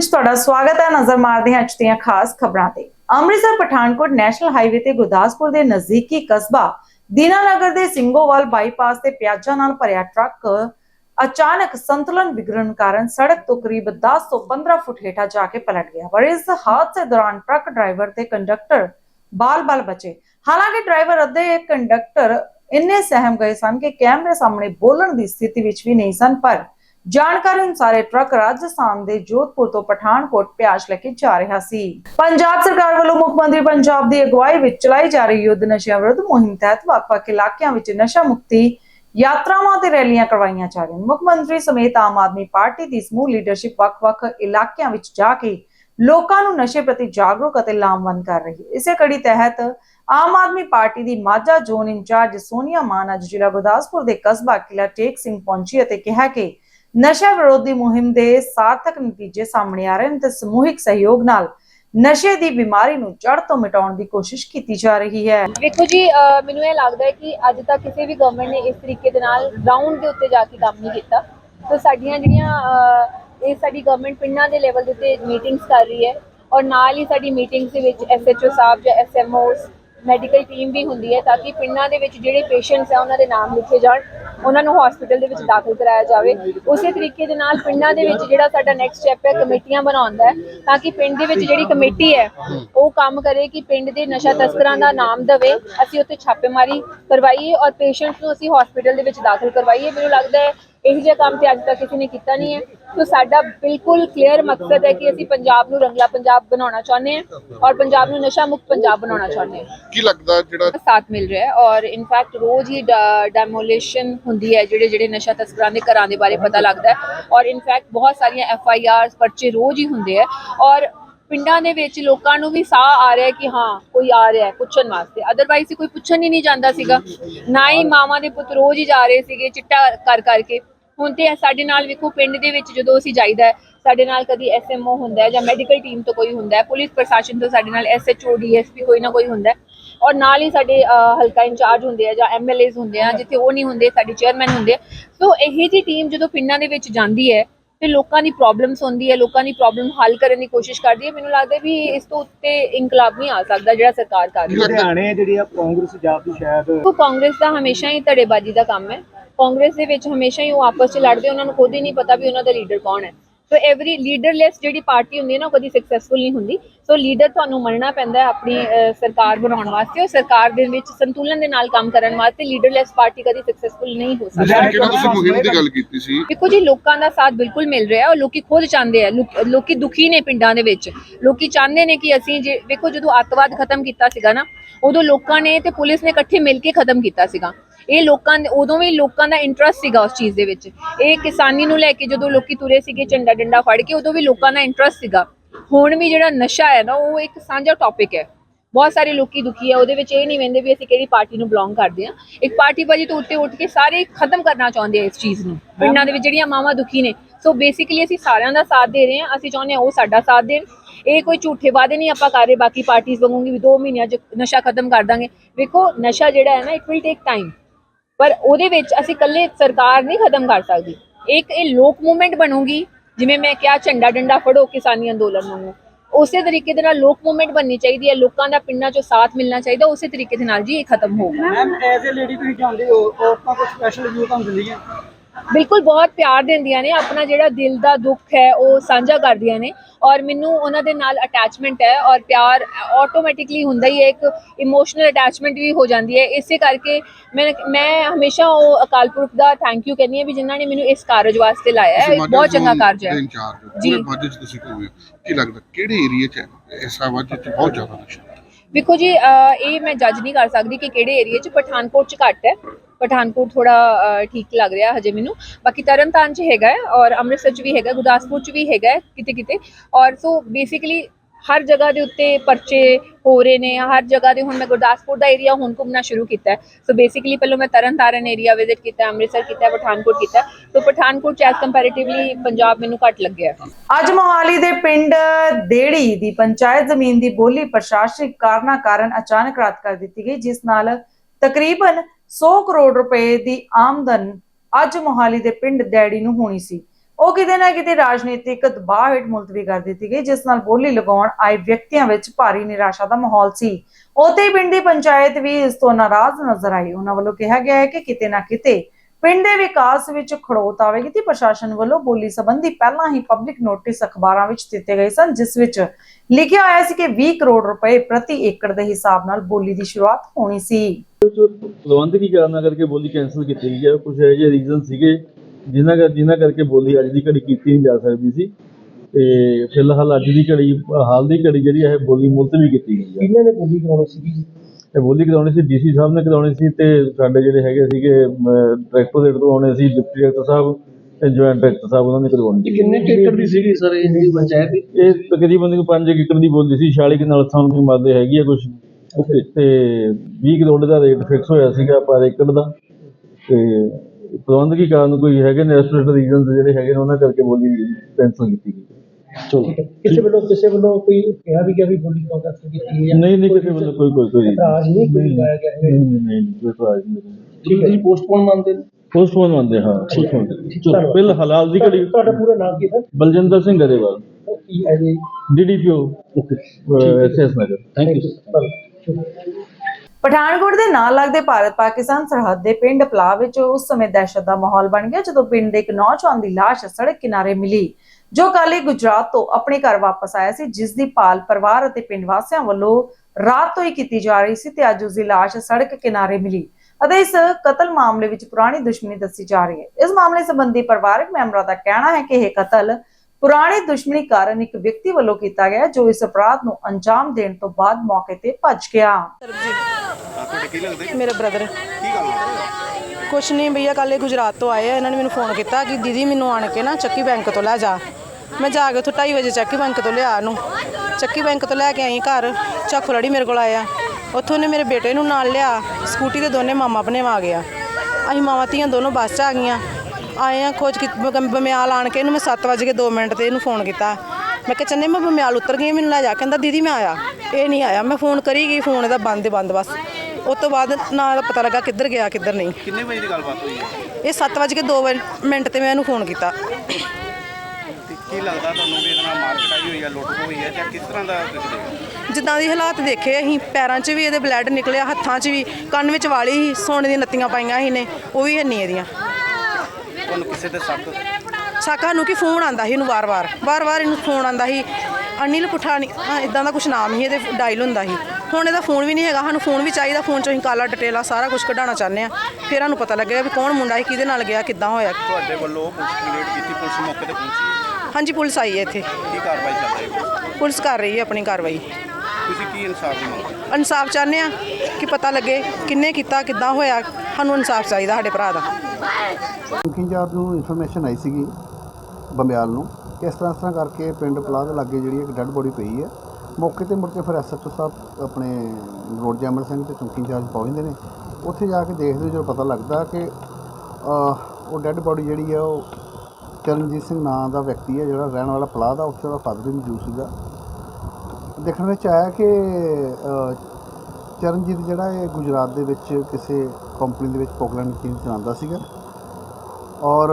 Bulletin ਤੁਹਾਡਾ ਸਵਾਗਤ ਹੈ ਨਜ਼ਰ ਮਾਰਦੇ ਹਾਂ ਅੱਜ ਦੀਆਂ ਖਾਸ ਖਬਰਾਂ ਤੇ। ਅੰਮ੍ਰਿਤਸਰ, ਪਠਾਨਕੋਟ ਨੈਸ਼ਨਲ ਹਾਈਵੇ ਤੇ ਗੁਰਦਾਸਪੁਰ ਦੇ ਨਜ਼ਦੀਕੀ ਕਸਬਾ ਦੀਨਾਨਗਰ ਦੇ ਸਿੰਘੋਵਾਲ ਬਾਈਪਾਸ ਤੇ ਪਿਆਜ਼ਾਂ ਨਾਲ ਭਰਿਆ ਟਰੱਕ ਅਚਾਨਕ ਸੰਤੁਲਨ ਵਿਗੜਨ ਕਾਰਨ ਸੜਕ ਤੋਂ ਕਰੀਬ 10 ਤੋਂ 15 ਫੁੱਟ ਹੇਠਾਂ ਜਾ ਕੇ ਪਲਟ ਗਿਆ। ਪਰ ਇਸ ਹਾਦਸੇ ਦੌਰਾਨ ਟਰੱਕ ਡਰਾਈਵਰ ਤੇ ਕੰਡਕਟਰ ਬਾਲ-ਬਾਲ ਬਚੇ। ਹਾਲਾਂਕਿ ਡਰਾਈਵਰ ਅਤੇ ਕੰਡਕਟਰ ਇੰਨੇ ਸਹਿਮ ਗਏ ਸਨ ਕਿ ਕੈਮਰੇ ਸਾਹਮਣੇ ਬੋਲਣ ਦੀ ਸਥਿਤੀ ਵਿੱਚ ਵੀ ਨਹੀਂ ਸਨ, ਪਰ ਜਾਣਕਾਰੀ ਅਨੁਸਾਰ ਇਹ ਟਰੱਕ ਰਾਜਸਥਾਨ ਦੇ ਜੋਧਪੁਰ ਤੋਂ ਪਠਾਨਕੋਟ ਪਿਆਜ਼ ਲੈ ਕੇ ਜਾ ਰਿਹਾ ਸੀ। ਪੰਜਾਬ ਸਰਕਾਰ ਵੱਲੋਂ ਮੁੱਖ ਮੰਤਰੀ ਪੰਜਾਬ ਦੀ ਅਗਵਾਈ ਵਿੱਚ ਚਲਾਈ ਜਾ ਰਹੀ ਯੁੱਧ ਨਸ਼ਿਆਂ ਵਿਰੁੱਧ ਮੁਹਿੰਮ ਤਹਿਤ ਵੱਖ-ਵੱਖ ਇਲਾਕਿਆਂ ਵਿੱਚ ਨਸ਼ਾ ਮੁਕਤੀ ਯਾਤਰਾਵਾਂ ਤੇ ਰੈਲੀਆਂ ਕਰਵਾਈਆਂ ਜਾ ਰਹੀਆਂ। ਮੁੱਖ ਮੰਤਰੀ ਸਮੇਤ ਆਮ ਆਦਮੀ ਪਾਰਟੀ ਦੀ ਸਮੂਹ ਲੀਡਰਸ਼ਿਪ ਵੱਖ-ਵੱਖ ਇਲਾਕਿਆਂ ਵਿੱਚ ਜਾ ਕੇ ਲੋਕਾਂ ਨੂੰ ਨਸ਼ੇ ਪ੍ਰਤੀ ਜਾਗਰੂਕ ਅਤੇ ਲਾਮਬੰਦ ਕਰ ਰਹੀ ਹੈ। ਇਸੇ ਕੜੀ ਤਹਿਤ Aam Aadmi party the Majha zone in charge Sonia Mann ਅੱਜ ਜ਼ਿਲ੍ਹਾ ਗੁਰਦਾਸਪੁਰ ਦੇ ਕਸਬਾ ਕਿਲਾ ਟੇਕ ਸਿੰਘ ਪਹੁੰਚੀ ਅਤੇ ਕਿਹਾ ਕਿ ਨਸ਼ਾ ਵਿਰੋਧੀ ਮੁਹਿੰਮ ਦੇ ਸਾਰਥਕ ਨਤੀਜੇ ਸਾਹਮਣੇ ਆ ਰਹੇ ਹਨ ਤੇ ਸਮੂਹਿਕ ਸਹਿਯੋਗ ਨਾਲ ਨਸ਼ੇ ਦੀ ਬਿਮਾਰੀ ਨੂੰ ਜੜ ਤੋਂ ਮਿਟਾਉਣ ਦੀ ਕੋਸ਼ਿਸ਼ ਕੀਤੀ ਜਾ ਰਹੀ ਹੈ। ਵੇਖੋ ਜੀ ਮੈਨੂੰ ਇਹ ਲੱਗਦਾ ਹੈ ਕਿ ਅੱਜ ਤੱਕ ਕਿਸੇ ਵੀ ਗਵਰਨਮੈਂਟ ਨੇ ਇਸ ਤਰੀਕੇ ਦੇ ਨਾਲ ਗਰਾਊਂਡ ਦੇ ਉੱਤੇ ਜਾ ਕੇ ਕੰਮ ਨਹੀਂ ਕੀਤਾ। ਸੋ ਸਾਡੀਆਂ ਜਿਹੜੀਆਂ ਇਹ ਸਾਡੀ ਗਵਰਨਮੈਂਟ ਪਿੰਡਾਂ ਦੇ ਲੈਵਲ ਦੇ ਉੱਤੇ ਮੀਟਿੰਗਸ ਕਰ ਰਹੀ ਹੈ ਔਰ ਨਾਲ ਹੀ ਸਾਡੀ ਮੀਟਿੰਗਸ ਦੇ ਵਿੱਚ ਐਸਐਚਓ ਸਾਹਿਬ ਜਾਂ ਐਸਐਮਓਸ ਮੈਡੀਕਲ ਟੀਮ ਵੀ ਹੁੰਦੀ ਹੈ ਤਾਂ ਕਿ ਪਿੰਡਾਂ ਦੇ ਵਿੱਚ ਜਿਹੜੇ ਪੇਸ਼ੈਂਟਸ ਆ ਉਹਨਾਂ ਦੇ ਨਾਮ ਲਿਖੇ ਜਾਣ, ਉਹਨਾਂ ਨੂੰ ਹਸਪੀਟਲ ਦੇ ਵਿੱਚ ਦਾਖਲ ਕਰਾਇਆ ਜਾਵੇ। ਉਸੇ ਤਰੀਕੇ ਦੇ ਨਾਲ ਪਿੰਡਾਂ ਦੇ ਵਿੱਚ ਜਿਹੜਾ ਸਾਡਾ ਨੈਕਸਟ ਸਟੈਪ ਹੈ, ਕਮੇਟੀਆਂ ਬਣਾਉਂਦਾ ਹੈ, ਤਾਂ ਕਿ ਪਿੰਡ ਦੇ ਵਿੱਚ ਜਿਹੜੀ ਕਮੇਟੀ ਹੈ, ਉਹ ਕੰਮ ਕਰੇ ਕਿ ਪਿੰਡ ਦੇ ਨਸ਼ਾ ਤਸਕਰਾਂ ਦਾ ਨਾਮ ਦਵੇ। ਅਸੀਂ ਉੱਥੇ ਛਾਪੇਮਾਰੀ ਕਰਵਾਈਏ ਔਰ ਪੇਸ਼ੈਂਟਸ ਨੂੰ ਅਸੀਂ ਹਸਪੀਟਲ ਦੇ ਵਿੱਚ ਦਾਖਲ ਕਰਵਾਈਏ। ਮੈਨੂੰ ਲੱਗਦਾ ਹੈ ਇਹੋ ਜਿਹਾ ਕੰਮ ਤੇ ਅੱਜ ਤੱਕ ਕਿਸੇ ਨੇ ਕੀਤਾ ਨਹੀਂ ਹੈ। ਸੋ ਸਾਡਾ ਬਿਲਕੁਲ ਕਲੀਅਰ ਮਕਸਦ ਹੈ ਕਿ ਅਸੀਂ ਪੰਜਾਬ ਨੂੰ ਰੰਗਲਾ ਪੰਜਾਬ ਬਣਾਉਣਾ ਚਾਹੁੰਦੇ ਹਾਂ ਔਰ ਪੰਜਾਬ ਨੂੰ ਨਸ਼ਾ ਮੁਕਤ ਪੰਜਾਬ ਬਣਾਉਣਾ ਚਾਹੁੰਦੇ ਹਾਂ। ਕੀ ਲੱਗਦਾ ਜਿਹੜਾ ਸਾਥ ਮਿਲ ਰਿਹਾ ਹੈ ਔਰ ਇਨਫੈਕਟ ਰੋਜ਼ ਹੀ ਡੈਮੋਲੀਸ਼ਨ ਹੁੰਦੀ ਹੈ ਜਿਹੜੇ ਜਿਹੜੇ ਨਸ਼ਾ ਤਸਕਰਾਂ ਦੇ ਘਰਾਂ ਦੇ ਬਾਰੇ ਪਤਾ ਲੱਗਦਾ ਹੈ। ਔਰ ਇਨਫੈਕਟ ਬਹੁਤ ਸਾਰੀਆਂ ਐਫ ਆਈ ਆਰਸ ਪਰਚੇ ਰੋਜ਼ ਹੀ ਹੁੰਦੇ ਆ ਔਰ ਪਿੰਡਾਂ ਦੇ ਵਿੱਚ ਲੋਕਾਂ ਨੂੰ ਵੀ ਸਾਹ ਆ ਰਿਹਾ ਕਿ ਹਾਂ, ਕੋਈ ਆ ਰਿਹਾ ਪੁੱਛਣ ਵਾਸਤੇ। ਅਦਰਵਾਈਜ਼ ਕੋਈ ਪੁੱਛਣ ਹੀ ਨਹੀਂ ਜਾਂਦਾ ਸੀਗਾ। ਨਾ ਹੀ ਮਾਵਾਂ ਦੇ ਪੁੱਤ ਰੋਜ਼ ਹੀ ਜਾ ਰਹੇ ਸੀਗੇ ਚਿੱਟਾ ਕਰ ਕਰਕੇ। ਹੁਣ ਤੇ ਸਾਡੇ ਨਾਲ ਵੇਖੋ, ਪਿੰਡ ਦੇ ਵਿੱਚ ਜਦੋਂ ਅਸੀਂ ਜਾਈਦਾ ਸਾਡੇ ਨਾਲ ਕਦੀ ਐਸਐਮਓ ਹੁੰਦਾ ਹੈ ਜਾਂ ਮੈਡੀਕਲ ਟੀਮ ਤੋਂ ਕੋਈ ਹੁੰਦਾ ਹੈ, ਪੁਲਿਸ ਪ੍ਰਸ਼ਾਸਨ ਤੋਂ ਸਾਡੇ ਨਾਲ ਐਸਐਚਓ ਡੀਐਸਪੀ ਕੋਈ ਨਾ ਕੋਈ ਹੁੰਦਾ ਔਰ ਨਾਲ ਹੀ ਸਾਡੇ ਹਲਕਾ ਇੰਚਾਰਜ ਹੁੰਦੇ ਆ ਜਾਂ ਐਮਐਲਏਜ਼ ਹੁੰਦੇ ਆ, ਜਿੱਥੇ ਉਹ ਨਹੀਂ ਹੁੰਦੇ, ਸਾਡੇ ਚੇਅਰਮੈਨ ਹੁੰਦੇ ਆ। ਸੋ ਇਹ ਜੀ ਟੀਮ ਜਦੋਂ ਪਿੰਡਾਂ ਦੇ ਵਿੱਚ ਜਾਂਦੀ ਹੈ ਤੇ ਲੋਕਾਂ ਦੀ ਪ੍ਰੋਬਲਮਸ ਹੁੰਦੀ ਹੈ ਲੋਕਾਂ ਦੀ ਪ੍ਰੋਬਲਮ ਹੱਲ ਕਰਨ ਦੀ ਕੋਸ਼ਿਸ਼ ਕਰਦੀ ਹੈ। ਮੈਨੂੰ ਲੱਗਦਾ ਵੀ ਇਸ ਤੋਂ ਉੱਤੇ ਇਨਕਲਾਬ ਨਹੀਂ ਆ ਸਕਦਾ ਜਿਹੜਾ ਸਰਕਾਰ ਕਰ ਰਹੀ ਹੈ। ਲੁਧਿਆਣੇ ਜਿਹੜੀ ਆ ਕਾਂਗਰਸ ਜਾਤੀ ਸ਼ਾਇਦ ਉਹ ਕਾਂਗਰਸ ਦਾ ਹਮੇਸ਼ਾ ਹੀ ਧੜੇਬਾਜ਼ੀ ਦਾ ਕੰਮ ਹੈ। ਕਾਂਗਰਸ ਦੇ ਵਿੱਚ ਹਮੇਸ਼ਾ ਹੀ ਉਹ ਆਪਸ 'ਚ ਲੜਦੇ ਉਹਨਾਂ ਨੂੰ ਖੁਦ ਹੀ ਨਹੀਂ ਪਤਾ ਵੀ ਉਹਨਾਂ ਦਾ ਲੀਡਰ ਕੌਣ ਹੈ। ਸੋ ਐਵਰੀ ਲੀਡਰਲੈਸ ਜਿਹੜੀ ਪਾਰਟੀ ਹੁੰਦੀ ਹੈ ਨਾ ਉਹ ਕਦੀ ਸਕਸੈਸਫੁਲ ਨਹੀਂ ਹੁੰਦੀ। ਸੋ ਲੀਡਰ ਤੁਹਾਨੂੰ ਮੰਨਣਾ ਪੈਂਦਾ ਹੈ ਆਪਣੀ ਸਰਕਾਰ ਬਣਾਉਣ ਵਾਸਤੇ। ਔਰ ਸਰਕਾਰ ਦੇ ਵਿੱਚ ਸੰਤੁਲਨ ਦੇ ਨਾਲ ਕੰਮ ਕਰਨ ਵਾਸਤੇ ਲੀਡਰਲੈਸ ਪਾਰਟੀ ਕਦੀ ਸਕਸੈਸਫੁਲ ਨਹੀਂ ਹੋ ਸਕਦੀ। ਜਿਵੇਂ ਕਿ ਤੁਸੀਂ ਮੁਹਿੰਮ ਦੀ ਗੱਲ ਕੀਤੀ ਸੀ? ਦੇਖੋ ਜੀ ਲੋਕਾਂ ਦਾ ਸਾਥ ਬਿਲਕੁਲ ਮਿਲ ਰਿਹਾ ਹੈ। ਔਰ ਲੋਕੀ ਖੁਦ ਚਾਹੁੰਦੇ ਆ। ਲੋਕ- ਦੁਖੀ ਨੇ ਪਿੰਡਾਂ ਦੇ ਵਿੱਚ। ਲੋਕੀ ਚਾਹੁੰਦੇ ਨੇ ਕਿ ਅਸੀਂ ਜੇ ਦੇਖੋ ਜਦੋਂ ਅੱਤਵਾਦ ਖਤਮ ਕੀਤਾ ਸੀਗਾ ਨਾ ਉਦੋਂ ਲੋਕਾਂ ਨੇ ਤੇ ਪੁਲਿਸ ਨੇ ਇਕੱਠੇ ਮਿਲ ਕੇ ਖਤਮ ਕੀਤਾ ਸੀਗਾ। ਇਹ ਲੋਕਾਂ ਦੇ ਉਦੋਂ ਵੀ ਲੋਕਾਂ ਦਾ ਇੰਟਰਸਟ ਸੀਗਾ ਉਸ ਚੀਜ਼ ਦੇ ਵਿੱਚ। ਇਹ ਕਿਸਾਨੀ ਨੂੰ ਲੈ ਕੇ ਜਦੋਂ ਲੋਕੀ ਤੁਰੇ ਸੀਗੇ ਝੰਡਾ ਡੰਡਾ ਫੜ ਕੇ, ਉਦੋਂ ਵੀ ਲੋਕਾਂ ਦਾ ਇੰਟਰਸਟ ਸੀਗਾ। ਹੁਣ ਵੀ ਜਿਹੜਾ ਨਸ਼ਾ ਹੈ ਨਾ, ਉਹ ਇੱਕ ਸਾਂਝਾ ਟੌਪਿਕ ਹੈ। ਬਹੁਤ ਸਾਰੇ ਲੋਕੀ ਦੁਖੀ ਆ ਉਹਦੇ ਵਿੱਚ ਇਹ ਨਹੀਂ ਵੰਦੇ ਵੀ ਅਸੀਂ ਕਿਹੜੀ ਪਾਰਟੀ ਨੂੰ ਬਿਲੋਂਗ ਕਰਦੇ ਆ ਇੱਕ ਪਾਰਟੀ ਬਾਜੀ ਤੋਂ ਉੱਤੇ ਉੱਠ ਕੇ ਸਾਰੇ ਖਤਮ ਕਰਨਾ ਚਾਹੁੰਦੇ ਆ ਇਸ ਚੀਜ਼ ਨੂੰ। ਪਿੰਡਾਂ ਦੇ ਵਿੱਚ ਜਿਹੜੀਆਂ ਮਾਵਾਂ ਦੁਖੀ ਨੇ। ਸੋ ਬੇਸਿਕਲੀ ਅਸੀਂ ਸਾਰਿਆਂ ਦਾ ਸਾਥ ਦੇ ਰਹੇ ਹਾਂ, ਅਸੀਂ ਚਾਹੁੰਦੇ ਹਾਂ ਉਹ ਸਾਡਾ ਸਾਥ ਦੇਣ। ਇਹ ਕੋਈ ਝੂਠੇ ਵਾਅਦੇ ਨਹੀਂ ਆਪਾਂ ਕਰ ਰਹੇ, ਬਾਕੀ ਪਾਰਟੀਆਂ ਵਾਂਗੂਗੀ ਵੀ 2 ਮਹੀਨਿਆਂ 'ਚ ਨਸ਼ਾ ਖਤਮ ਕਰ ਦਾਂਗੇ। ਵੇਖੋ, ਨਸ਼ਾ ਜਿਹੜਾ ਹੈ ਨਾ ਇਟ ਵਿਲ ਟੇਕ ਟਾਈਮ ਪਰ ਉਹਦੇ ਵਿੱਚ ਅਸੀਂ ਇਕੱਲੇ ਸਰਕਾਰ ਨਹੀਂ ਖਤਮ ਕਰ ਸਕਦੀ। ਇੱਕ ਇਹ ਲੋਕ ਮੂਵਮੈਂਟ ਬਣੂਗੀ, ਜਿਵੇਂ ਮੈਂ ਕਿਹਾ, ਝੰਡਾ ਡੰਡਾ ਫੜੋ ਕਿਸਾਨੀ ਅੰਦੋਲਨ ਨੂੰ। ਉਸੇ ਤਰੀਕੇ ਦੇ ਨਾਲ ਲੋਕ ਮੂਵਮੈਂਟ ਬਣਨੀ ਚਾਹੀਦੀ ਹੈ, ਲੋਕਾਂ ਦਾ ਪਿੰਡਾਂ 'ਚੋਂ ਸਾਥ ਮਿਲਣਾ ਚਾਹੀਦਾ, ਉਸੇ ਤਰੀਕੇ ਦੇ ਨਾਲ ਜੀ ਇਹ ਖਤਮ ਹੋਊਗਾ। ਮੈਮ ਐਜ਼ ਅ ਲੇਡੀ ਤੁਸੀਂ ਚਾਹੁੰਦੇ ਹੋ, ਔਰਤਾਂ ਕੋਈ ਸਪੈਸ਼ਲ ਵਿਊ ਤੁਹਾਨੂੰ ਦਿੰਦੀਆਂ ਬਿਲਕੁਲ ਬਹੁਤ ਪਿਆਰ ਦਿੰਦੀਆਂ ਨੇ ਆਪਣਾ ਜਿਹੜਾ ਦਿਲ ਦਾ ਦੁੱਖ ਹੈ ਉਹ ਸਾਂਝਾ ਕਰਦੀਆਂ ਨੇ ਔਰ ਮੈਨੂੰ ਉਹਨਾਂ ਦੇ ਨਾਲ ਅਟੈਚਮੈਂਟ ਹੈ ਔਰ ਪਿਆਰ ਆਟੋਮੈਟਿਕਲੀ ਹੁੰਦਾ ਹੀ ਹੈ ਇੱਕ ਇਮੋਸ਼ਨਲ ਅਟੈਚਮੈਂਟ ਵੀ ਹੋ ਜਾਂਦੀ ਹੈ ਇਸੇ ਕਰਕੇ ਮੈਂ ਮੈਂ ਹਮੇਸ਼ਾ ਉਹ ਅਕਾਲ ਪੁਰਖ ਦਾ ਥੈਂਕ ਯੂ ਕਹਿੰਦੀ ਹਾਂ ਵੀ ਜਿਨ੍ਹਾਂ ਨੇ ਮੈਨੂੰ ਇਸ ਕਾਰਜ ਵਾਸਤੇ ਲਾਇਆ ਹੈ ਬਹੁਤ ਚੰਗਾ ਕਾਰਜ ਹੈ ਜੀ। ਪੂਰੇ ਮਾਝੇ ਚ ਤੁਸੀਂ ਘੁੰਮੇ ਹੋ। ਕੀ ਲੱਗਦਾ ਕਿਹੜੇ ਏਰੀਆ ਚ ਐਸਾ ਚ ਬਹੁਤ ਜ਼ਿਆਦਾ ਨਸ਼ਾ? ਵੇਖੋ ਜੀ ਇਹ ਮੈਂ ਜੱਜ ਨਹੀਂ ਕਰ ਸਕਦੀ ਕਿ ਕਿਹੜੇ ਏਰੀਆ 'ਚ ਪਠਾਨਕੋਟ 'ਚ ਘੱਟ ਹੈ। ਪਠਾਨਕੋਟ ਥੋੜਾ ਠੀਕ ਲੱਗ ਰਿਹਾ ਹਜੇ ਮੈਨੂੰ। ਬਾਕੀ ਤਰਨਤਾਰਨ 'ਚ ਹੈਗਾ ਹੈ ਔਰ ਅੰਮ੍ਰਿਤਸਰ 'ਚ ਵੀ ਹੈਗਾ, ਗੁਰਦਾਸਪੁਰ 'ਚ ਵੀ ਹੈਗਾ ਕਿਤੇ ਕਿਤੇ ਔਰ ਸੋ ਬੇਸਿਕਲੀ ਹਰ ਜਗ੍ਹਾ ਦੇ ਉੱਤੇ ਪਰਚੇ ਹੋ ਰਹੇ ਨੇ, ਹਰ ਜਗ੍ਹਾ ਦੇ ਹੁਣ ਮੈਂ ਗੁਰਦਾਸਪੁਰ ਦਾ ਏਰੀਆ ਹੁਣ ਘੁੰਮਣਾ ਸ਼ੁਰੂ ਕੀਤਾ ਹੈ। ਸੋ ਬੇਸਿਕਲੀ ਪਹਿਲਾਂ ਮੈਂ ਤਰਨਤਾਰਨ ਏਰੀਆ ਵਿਜ਼ਿਟ ਕੀਤਾ, ਅੰਮ੍ਰਿਤਸਰ ਕੀਤਾ, ਪਠਾਨਕੋਟ ਕੀਤਾ। ਸੋ ਪਠਾਨਕੋਟ 'ਚ ਐਸ ਕੰਪੈਰੀਟਿਵਲੀ ਪੰਜਾਬ ਮੈਨੂੰ ਘੱਟ ਲੱਗਿਆ। ਅੱਜ ਮੋਹਾਲੀ ਦੇ ਪਿੰਡ ਦੇੜੀ ਦੀ ਪੰਚਾਇਤ ਜ਼ਮੀਨ ਦੀ ਬੋਲੀ ਪ੍ਰਸ਼ਾਸਨਿਕ ਕਾਰਨਾਂ ਕਾਰਨ ਅਚਾਨਕ ਰੱਦ ਕਰ ਦਿੱਤੀ ਗਈ, ਜਿਸ ਨਾਲ ਤਕਰੀਬਨ 100 ਕਰੋੜ ਰੁਪਏ ਦੀ ਆਮਦਨ ਅੱਜ ਮੋਹਾਲੀ ਦੇ ਪਿੰਡ ਦੇੜੀ ਨੂੰ ਹੋਣੀ ਸੀ। ਉਹ ਕਿਤੇ ਨਾ ਕਿਤੇ ਰਾਜਨੀਤਿਕ ਦਬਾਅ ਹੇਠ ਮੁਲਤਵੀ ਕਰ ਦਿੱਤੀ ਗਈ, ਜਿਸ ਨਾਲ ਬੋਲੀ ਲਗਾਉਣ ਆਏ ਵਿਅਕਤੀਆਂ ਵਿੱਚ ਭਾਰੀ ਨਿਰਾਸ਼ਾ ਦਾ ਮਾਹੌਲ ਸੀ। ਉੱਥੇ ਪਿੰਡ ਦੀ ਪੰਚਾਇਤ ਵੀ ਇਸ ਤੋਂ ਨਾਰਾਜ਼ ਨਜ਼ਰ ਆਈ। ਉਹਨਾਂ ਵੱਲੋਂ ਕਿਹਾ ਗਿਆ ਹੈ ਕਿ ਕਿਤੇ ਨਾ ਕਿਤੇ ਪਿੰਡ ਦੇ ਵਿਕਾਸ ਵਿੱਚ ਖੜੋਤ ਆਵੇਗੀ ਤੇ ਪ੍ਰਸ਼ਾਸਨ ਵੱਲੋਂ ਬੋਲੀ ਸੰਬੰਧੀ ਪਹਿਲਾਂ ਹੀ ਪਬਲਿਕ ਨੋਟਿਸ ਅਖਬਾਰਾਂ ਵਿੱਚ ਦਿੱਤੇ ਗਏ ਸਨ, ਜਿਸ ਵਿੱਚ ਲਿਖਿਆ ਹੋਇਆ ਸੀ ਕਿ 20 ਕਰੋੜ ਰੁਪਏ ਪ੍ਰਤੀ ਏਕੜ ਦੇ ਹਿਸਾਬ ਨਾਲ ਬੋਲੀ ਦੀ ਸ਼ੁਰੂਆਤ ਹੋਣੀ ਸੀ। ਪ੍ਰਬੰਧਕੀ ਕਾਰਨਾਂ ਕਰਕੇ ਬੋਲੀ ਕੈਂਸਲ ਕੀਤੀ ਗਈ ਹੈ? ਕੁਝ ਇਹੋ ਜਿਹੇ ਰੀਜ਼ਨ ਸੀਗੇ ਜਿਨ੍ਹਾਂ ਕਰ ਜਿਨ੍ਹਾਂ ਕਰਕੇ ਬੋਲੀ ਅੱਜ ਦੀ ਘੜੀ ਕੀਤੀ ਨਹੀਂ ਜਾ ਸਕਦੀ ਸੀ। ਤੇ ਫਿਲਹਾਲ ਅੱਜ ਦੀ ਘੜੀ ਹਾਲ ਦੀ ਘੜੀ ਜਿਹੜੀ ਹੈ ਬੋਲੀ ਮੁਲਤਵੀ ਕੀਤੀ ਗਈ ਹੈ। ਕਿੰਨੇ ਨੇ ਬੋਲੀ ਕਰਾਉਣੀ ਸੀ ਇਹ ਬੋਲੀ ਕਰਾਉਣੀ ਸੀ ਡੀਸੀ ਸਾਹਿਬ ਨੇ ਕਰਾਉਣੀ ਸੀ ਤੇ ਸਾਡੇ ਜਿਹੜੇ ਹੈਗੇ ਸੀਗੇ ਡਾਇਰੈਕਟੋਰੇਟ ਤੋਂ ਆਉਣੇ ਸੀ ਡਿਪਟੀ ਡਾਇਰੈਕਟਰ ਸਾਹਿਬ ਤੇ ਜੁਆਇੰਟ ਡਾਇਰੈਕਟਰ ਸਾਹਿਬ ਉਹਨਾਂ ਨੇ ਕਰਵਾਉਣੀ ਸੀ। ਕਿੰਨੇ ਏਕੜ ਦੀ ਸੀਗੀ ਸਰ ਇਹ ਜਿਹੜੀ ਪੰਚਾਇਤ ਦੀ? ਇਹ ਤਕਰੀਬਨ 5 ਏਕੜ ਦੀ ਬੋਲੀ ਸੀ 46 ਕਨਾਲ ਥਾਂ ਦੀ ਮਾਦੇ ਹੈਗੀ ਆ ਕੁਝ ਤੇ 20 ਕਰੋੜ ਦਾ ਰੇਟ ਫਿਕਸ ਹੋਇਆ ਸੀਗਾ ਪਰ ਏਕੜ ਦਾ। ਤੇ ਪ੍ਰਬੰਧਕੀ ਕਾਰਨ ਕੋਈ ਹੈਗੇ ਨੇ ਐਸਪੀਰੇਟ ਰੀਜ਼ਨਸ ਜਿਹੜੇ ਹੈਗੇ ਨੇ ਉਹਨਾਂ ਕਰਕੇ ਬੋਲੀ ਕੈਂਸਲ ਕੀਤੀ ਗਈ। ਚਲੋ। ਕਿਸੇ ਵੱਲੋਂ ਕਿਸੇ ਵੱਲੋਂ ਕੋਈ ਕਿਹਾ ਵੀ ਗਿਆ ਵੀ ਬੋਲੀ ਕਿਉਂ ਕੈਂਸਲ ਕੀਤੀ ਹੈ ਨਹੀਂ ਨਹੀਂ ਕਿਸੇ ਵੱਲੋਂ ਕੋਈ ਕੋਈ ਕੋਈ ਇਤਰਾਜ਼ ਨਹੀਂ ਕੋਈ ਲਗਾਇਆ ਗਿਆ ਹੈ ਨਹੀਂ ਨਹੀਂ ਨਹੀਂ ਕੋਈ ਇਤਰਾਜ਼ ਨਹੀਂ ਠੀਕ ਹੈ। ਜੀ ਪੋਸਟਪੋਨ ਮੰਨਦੇ ਨੇ? ਪੋਸਟਪੋਨ ਮੰਨਦੇ ਹਾਂ postpone। ਚਲੋ। ਬਿਲ ਹਲਾਲ ਦੀ ਘੜੀ ਤੁਹਾਡਾ ਪੂਰਾ ਨਾਮ ਕੀ ਹੈ ਬਲਜਿੰਦਰ ਸਿੰਘ ਗਰੇਵਾਲ। ਕੀ ਹੈ ਜੀ? DDPO SS Nagar. Thank you Pathankot ਦੇ ਨਾਲ ਲੱਗਦੇ ਭਾਰਤ ਪਾਕਿਸਤਾਨ ਸਰਹੱਦ ਦੇ ਪਿੰਡ ਪਲਾ ਵਿੱਚ ਉਸ ਸਮੇਂ ਦਹਿਸ਼ਤ ਦਾ ਮਾਹੌਲ ਬਣ ਗਿਆ, ਜਦੋਂ ਪਿੰਡ ਦੇ ਇੱਕ ਨੌਜਵਾਨ ਦੀ ਲਾਸ਼ ਸੜਕ ਕਿਨਾਰੇ ਮਿਲੀ, ਜੋ ਕੱਲ ਹੀ ਗੁਜਰਾਤ ਤੋਂ ਆਪਣੇ ਘਰ ਵਾਪਸ ਆਇਆ ਸੀ, ਜਿਸ ਦੀ ਭਾਲ ਪਰਿਵਾਰ ਅਤੇ ਪਿੰਡ ਵਾਸੀਆਂ ਵੱਲੋਂ ਰਾਤ ਤੋਂ ਹੀ ਕੀਤੀ ਜਾ ਰਹੀ ਸੀ ਤੇ ਅੱਜ ਉਸ ਦੀ ਲਾਸ਼ ਸੜਕ ਕਿਨਾਰੇ ਮਿਲੀ ਅਤੇ ਇਸ ਕਤਲ ਮਾਮਲੇ ਵਿੱਚ ਪੁਰਾਣੀ ਦੁਸ਼ਮਣੀ ਦੱਸੀ ਜਾ ਰਹੀ ਹੈ। ਇਸ ਮਾਮਲੇ ਸੰਬੰਧੀ ਪਰਿਵਾਰਕ ਮੈਂਬਰਾਂ ਦਾ ਕਹਿਣਾ ਹੈ ਕਿ ਇਹ ਕਤਲ ਪੁਰਾਣੀ ਦੁਸ਼ਮਣੀ ਕਾਰਨ ਇੱਕ ਵਿਅਕਤੀ ਵੱਲੋਂ ਕੀਤਾ ਗਿਆ ਜੋ ਇਸ ਅਪਰਾਧ ਨੂੰ ਅੰਜਾਮ ਦੇਣ ਤੋਂ ਬਾਅਦ ਮੌਕੇ ਤੇ ਭੱਜ ਗਿਆ। ਮੇਰੇ ਬ੍ਰਦਰ ਕੁਛ ਨਹੀਂ ਭਈਆ, ਕੱਲ੍ਹ ਗੁਜਰਾਤ ਤੋਂ ਆਏ ਆ। ਇਹਨਾਂ ਨੇ ਮੈਨੂੰ ਫੋਨ ਕੀਤਾ ਕਿ ਦੀਦੀ ਮੈਨੂੰ ਆਣ ਕੇ ਨਾ ਚੱਕੀ ਬੈਂਕ ਤੋਂ ਲੈ ਜਾ। ਮੈਂ ਜਾ ਕੇ ਉੱਥੋਂ 2:30 ਵਜੇ ਚੱਕੀ ਬੈਂਕ ਤੋਂ ਲਿਆ ਇਹਨੂੰ। ਚੱਕੀ ਬੈਂਕ ਤੋਂ ਲੈ ਕੇ ਆਈ ਘਰ। ਚੱਕ ਲੜੀ ਮੇਰੇ ਕੋਲ ਆਇਆ। ਉੱਥੋਂ ਨੇ ਮੇਰੇ ਬੇਟੇ ਨੂੰ ਨਾਲ ਲਿਆ। ਸਕੂਟੀ ਤੇ ਦੋਨੇ ਮਾਮਾ ਆਪਣੇ ਆ ਗਿਆ ਅਸੀਂ ਮਾਵਾਂ ਧੀਆਂ ਦੋਨੋਂ ਬੱਸ 'ਚ ਆ ਗਈਆਂ। ਆਏ ਆ ਖੋਜ ਬਮਿਆਲ ਆਣ ਕੇ ਇਹਨੂੰ ਮੈਂ 7 ਵਜੇ ਕੇ 2 ਮਿੰਟ ਤੇ ਇਹਨੂੰ ਫੋਨ ਕੀਤਾ। ਮੈਂ ਕਿਹਾ ਚੰਨੇ ਮੈਂ ਬਮਿਆਲ ਉਤਰ ਗਈ ਹਾਂ, ਮੈਨੂੰ ਲੈ ਜਾ। ਕਹਿੰਦਾ ਦੀਦੀ ਮੈਂ ਆਇਆ। ਇਹ ਨਹੀਂ ਆਇਆ। ਮੈਂ ਫੋਨ ਕਰੀ ਗਈ ਫੋਨ ਇਹਦਾ ਬੰਦ ਹੀ ਬੰਦ ਬਸ। ਉਸ ਤੋਂ ਬਾਅਦ ਨਾ ਪਤਾ ਲੱਗਾ ਕਿੱਧਰ ਗਿਆ ਕਿੱਧਰ ਨਹੀਂ। ਕਿੰਨੇ ਵਜੇ ਦੀ ਗੱਲਬਾਤ ਹੋਈ ਹੈ? ਇਹ 7 ਵਜੇ ਕੇ 2 ਮਿੰਟ ਤੇ ਮੈਂ ਇਹਨੂੰ ਫੋਨ ਕੀਤਾ। ਕੀ ਲੱਗਦਾ ਤੁਹਾਨੂੰ ਵੀ ਇਹਦੇ ਨਾਲ ਮਾਰ ਕਟਾਈ ਹੋਈ ਹੈ ਲੁੱਟ ਹੋਈ ਹੈ ਜਾਂ ਕਿਸ ਤਰ੍ਹਾਂ ਦਾ ਜਿੱਦਾਂ ਦੀ ਹਾਲਾਤ ਦੇਖੇ ਅਸੀਂ ਪੈਰਾਂ 'ਚ ਵੀ ਇਹਦੇ ਬਲੱਡ ਨਿਕਲਿਆ ਹੱਥਾਂ 'ਚ ਵੀ ਕੰਨ ਵਿੱਚ ਵਾਲੀ ਸੀ ਸੋਨੇ ਦੀਆਂ ਨੱਤੀਆਂ ਪਾਈਆਂ ਸੀ ਨੇ ਉਹ ਵੀ ਹੈਨੀ ਇਹਦੀਆਂ। ਤੁਹਾਨੂੰ ਕਿਸੇ ਦੇ ਸ਼ੱਕ ਸਾਕਾ ਨੂੰ ਕਿ ਫੋਨ ਆਂਦਾ ਸੀ ਇਹਨੂੰ ਵਾਰ-ਵਾਰ ਵਾਰ-ਵਾਰ ਇਹਨੂੰ ਫੋਨ ਆਂਦਾ ਸੀ। ਅਨਿਲ ਪੁਠਾਨੀ ਹਾਂ ਇਦਾਂ ਦਾ ਕੁਝ ਨਾਮ ਸੀ ਇਹਦੇ ਡਾਇਲ ਹੁੰਦਾ ਸੀ। ਹੁਣ ਇਹਦਾ ਫੋਨ ਵੀ ਨਹੀਂ ਹੈਗਾ ਸਾਨੂੰ ਫੋਨ ਵੀ ਚਾਹੀਦਾ ਫੋਨ 'ਚੋਂ ਅਸੀਂ ਕਾਲਾ ਡਿਟੇਲਾਂ ਸਾਰਾ ਕੁਝ ਕਢਾਉਣਾ ਚਾਹੁੰਦੇ ਆ ਫਿਰ ਸਾਨੂੰ ਪਤਾ ਲੱਗੇਗਾ ਵੀ ਕੌਣ ਮੁੰਡਾ ਸੀ ਕਿਹਦੇ ਨਾਲ ਗਿਆ ਕਿੱਦਾਂ ਹੋਇਆ। ਤੁਹਾਡੇ ਵੱਲੋਂ ਪੁਲਿਸ ਕੰਪਲੀਟ ਕੀਤੀ ਪੁਲਿਸ ਮੌਕੇ ਤੇ ਪਹੁੰਚੀ ਹੈ? ਹਾਂਜੀ ਪੁਲਿਸ ਆਈ ਹੈ ਇੱਥੇ। ਕੀ ਕਾਰਵਾਈ ਚੱਲ ਰਹੀ ਹੈ? ਪੁਲਿਸ ਕਰ ਰਹੀ ਹੈ ਆਪਣੀ ਕਾਰਵਾਈ। ਤੁਸੀਂ ਕੀ ਇਨਸਾਫ ਦੀ ਮੰਗ ਇਨਸਾਫ ਚਾਹੁੰਦੇ ਆ ਕਿ ਪਤਾ ਲੱਗੇ ਕਿੰਨੇ ਕੀਤਾ ਕਿੱਦਾਂ ਹੋਇਆ। ਸਾਨੂੰ ਇਨਸਾਫ ਚਾਹੀਦਾ ਸਾਡੇ ਭਰਾ ਦਾ। ਇੰਜਾਰਜ ਨੂੰ ਇਨਫੋਰਮੇਸ਼ਨ ਆਈ ਸੀਗੀ ਬੰਬਿਆਲ ਨੂੰ ਕਿ ਇਸ ਤਰ੍ਹਾਂ ਇਸ ਤਰ੍ਹਾਂ ਕਰਕੇ ਪਿੰਡ ਪਲਾਹ ਦੇ ਲਾਗੇ ਜਿਹੜੀ ਇੱਕ ਡੈੱਡ ਬੋਡੀ ਪਈ ਹੈ। ਮੌਕੇ ਤੇ ਮੁੜ ਕੇ ਫਿਰ ਐਸਐਚਓ ਸਾਹਿਬ ਆਪਣੇ ਰੋਡ ਜੈਮਰ ਸਿੰਘ ਤੇ ਚੌਂਕੀ ਇੰਚਾਰਜ ਪਹੁੰਚਦੇ ਨੇ। ਉੱਥੇ ਜਾ ਕੇ ਦੇਖਦੇ ਜਦੋਂ ਪਤਾ ਲੱਗਦਾ ਕਿ ਉਹ ਡੈੱਡ ਬੋਡੀ ਜਿਹੜੀ ਹੈ ਉਹ ਚਰਨਜੀਤ ਸਿੰਘ ਨਾਂ ਦਾ ਵਿਅਕਤੀ ਹੈ, ਜਿਹੜਾ ਰਹਿਣ ਵਾਲਾ ਪਲਾਹ ਦਾ, ਉੱਥੇ ਉਹਦਾ ਫਾਦਰ ਵੀ ਮੌਜੂਦ ਸੀਗਾ। ਦੇਖਣ ਵਿੱਚ ਆਇਆ ਕਿ ਚਰਨਜੀਤ ਜਿਹੜਾ ਇਹ ਗੁਜਰਾਤ ਦੇ ਵਿੱਚ ਕਿਸੇ ਕੰਪਨੀ ਦੇ ਵਿੱਚ ਪੋਕਲੈਂਡ ਮਸ਼ੀਨ ਚਲਾਉਂਦਾ ਸੀਗਾ। ਔਰ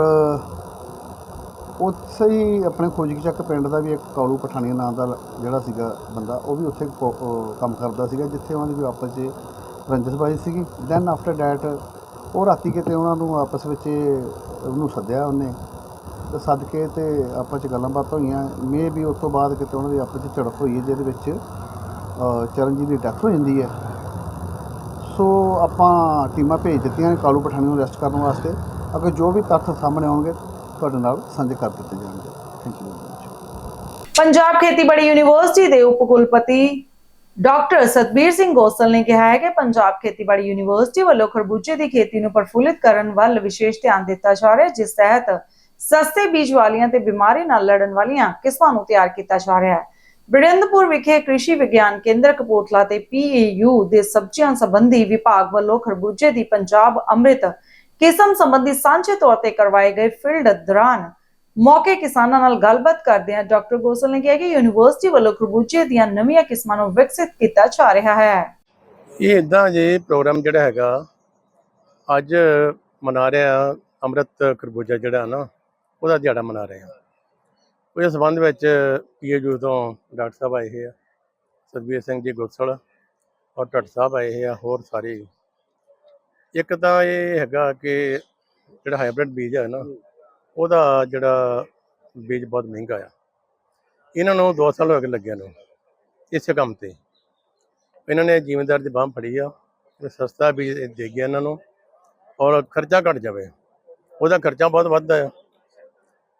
ਉੱਥੇ ਹੀ ਆਪਣੇ ਖੋਜਕ ਚੱਕ ਪਿੰਡ ਦਾ ਵੀ ਇੱਕ ਕਾਲੂ ਪਠਾਨੀਆ ਨਾਂ ਦਾ ਜਿਹੜਾ ਸੀਗਾ ਬੰਦਾ, ਉਹ ਵੀ ਉੱਥੇ ਕੰਮ ਕਰਦਾ ਸੀਗਾ, ਜਿੱਥੇ ਉਹਨਾਂ ਦੀ ਵੀ ਆਪਸ 'ਚ ਰੰਜਸਬਾਜ਼ੀ ਸੀਗੀ। ਦੈਨ ਆਫਟਰ ਡੈਟ ਉਹ ਰਾਤੀ ਕਿਤੇ ਉਹਨਾਂ ਨੂੰ ਆਪਸ ਵਿੱਚ ਉਹਨੂੰ ਸੱਦਿਆ ਉਹਨੇ। ਤੇ ਸੱਦ ਕੇ ਤੇ ਆਪਸ 'ਚ ਗੱਲਾਂ ਬਾਤਾਂ ਹੋਈਆਂ। ਮੇ ਵੀ ਉਸ ਤੋਂ ਬਾਅਦ ਕਿਤੇ ਉਹਨਾਂ ਦੀ ਆਪਸ 'ਚ ਝੜਪ ਹੋਈ ਹੈ, ਜਿਹਦੇ ਵਿੱਚ ਚਰਨਜੀਤ ਦੀ ਡੈਥ ਹੋ ਜਾਂਦੀ ਹੈ। ਸੋ ਆਪਾਂ ਟੀਮਾਂ ਭੇਜ ਦਿੱਤੀਆਂ ਕਾਲੂ ਪਠਾਣੀ ਨੂੰ ਅਰੈਸਟ ਕਰਨ ਵਾਸਤੇ। ਅਗਰ ਜੋ ਵੀ ਤੱਥ ਸਾਹਮਣੇ ਆਉਣਗੇ, ਤੁਹਾਡੇ ਨਾਲ ਸਾਂਝੇ ਕਰ ਦਿੱਤੇ ਜਾਣਗੇ। ਥੈਂਕ ਯੂ ਪੰਜਾਬ ਖੇਤੀਬਾੜੀ ਯੂਨੀਵਰਸਿਟੀ ਦੇ ਉਪ ਕੁਲਪਤੀ ਡਾਕਟਰ ਸਤਬੀਰ ਸਿੰਘ ਗੋਸਲ ਨੇ ਕਿਹਾ ਹੈ ਕਿ ਪੰਜਾਬ ਖੇਤੀਬਾੜੀ ਯੂਨੀਵਰਸਿਟੀ ਵੱਲੋਂ ਖਰਬੂਜੇ ਦੀ ਖੇਤੀ ਨੂੰ ਪ੍ਰਫੁੱਲਿਤ ਕਰਨ ਵੱਲ ਵਿਸ਼ੇਸ਼ ਧਿਆਨ ਦਿੱਤਾ ਜਾ ਰਿਹਾ ਹੈ, ਜਿਸ ਤਹਿਤ ਸਸਤੇ ਬੀਜ ਵਾਲੀਆਂ ਤੇ ਬਿਮਾਰੀ ਨਾਲ ਲੜਨ ਵਾਲੀਆਂ ਕਿਸਮਾਂ ਨੂੰ ਤਿਆਰ ਕੀਤਾ ਜਾ ਰਿਹਾ ਹੈ। ਬਿਰੰਦਪੁਰ ਵਿਖੇ ਕ੍ਰਿਸ਼ੀ ਵਿਗਿਆਨ ਕੇਂਦਰ ਕਪੂਰਥਲਾ ਤੇ ਪੀਏਯੂ ਦੇ ਸਬਜ਼ੀਆਂ ਸੰਬੰਧੀ ਵਿਭਾਗ ਵੱਲੋਂ ਖਰਬੂਜੇ ਦੀ ਪੰਜਾਬ ਅੰਮ੍ਰਿਤ ਕਿਸਮ ਸੰਬੰਧੀ ਸਾਂਝੇ ਤੌਰ ਤੇ ਕਰਵਾਏ ਗਏ ਫੀਲਡ ਦੌਰਾਨ ਮੌਕੇ ਕਿਸਾਨਾਂ ਨਾਲ ਗੱਲਬਾਤ ਕਰਦਿਆਂ ਡਾਕਟਰ ਗੋਸਲ ਨੇ ਕਿਹਾ ਕਿ ਯੂਨੀਵਰਸਿਟੀ ਵੱਲੋਂ ਖਰਬੂਜੇ ਦੀਆਂ ਨਵੀਆਂ ਕਿਸਮਾਂ ਨੂੰ ਵਿਕਸਿਤ ਕੀਤਾ ਜਾ ਰਿਹਾ ਹੈ। ਇਹ ਇਦਾਂ ਜੇ ਪ੍ਰੋਗਰਾਮ ਜਿਹੜਾ ਹੈਗਾ, ਅੱਜ ਮਨਾ ਰਿਹਾ ਅੰਮ੍ਰਿਤ ਖਰਬੂਜਾ ਜਿਹੜਾ ਨਾ, ਉਹਦਾ ਦਿਹਾੜਾ ਮਨਾ ਰਹੇ ਹਾਂ ਉਹਦੇ ਸੰਬੰਧ ਵਿੱਚ ਪੀਏਯੂ ਤੋਂ ਡਾਕਟਰ ਸਾਹਿਬ ਆਏ ਹੋਏ ਆ ਸਰਬੀਰ ਸਿੰਘ ਜੀ ਗੋਸਲ ਔਰ ਡਾਕਟਰ ਸਾਹਿਬ ਆਏ ਹੋਏ ਆ, ਹੋਰ ਸਾਰੇ ਇੱਕ ਤਾਂ ਇਹ ਹੈਗਾ ਕਿ ਜਿਹੜਾ ਹਾਈਬ੍ਰਿਡ ਬੀਜ ਹੈ ਨਾ, ਉਹਦਾ ਜਿਹੜਾ ਬੀਜ ਬਹੁਤ ਮਹਿੰਗਾ ਆ। ਇਹਨਾਂ ਨੂੰ 2 ਸਾਲ ਹੋ ਗਏ ਲੱਗਿਆ ਨੂੰ, ਇਸੇ ਕੰਮ ਤੇ। ਇਹਨਾਂ ਨੇ ਜ਼ਿਮੀਂਦਾਰ ਦੀ ਬਾਂਹ ਫੜੀ ਆ ਸਸਤਾ ਬੀਜ ਦੇ ਗਿਆ ਇਹਨਾਂ ਨੂੰ, ਔਰ ਖਰਚਾ ਘਟ ਜਾਵੇ। ਉਹਦਾ ਖਰਚਾ ਬਹੁਤ ਵੱਧਦਾ ਆ।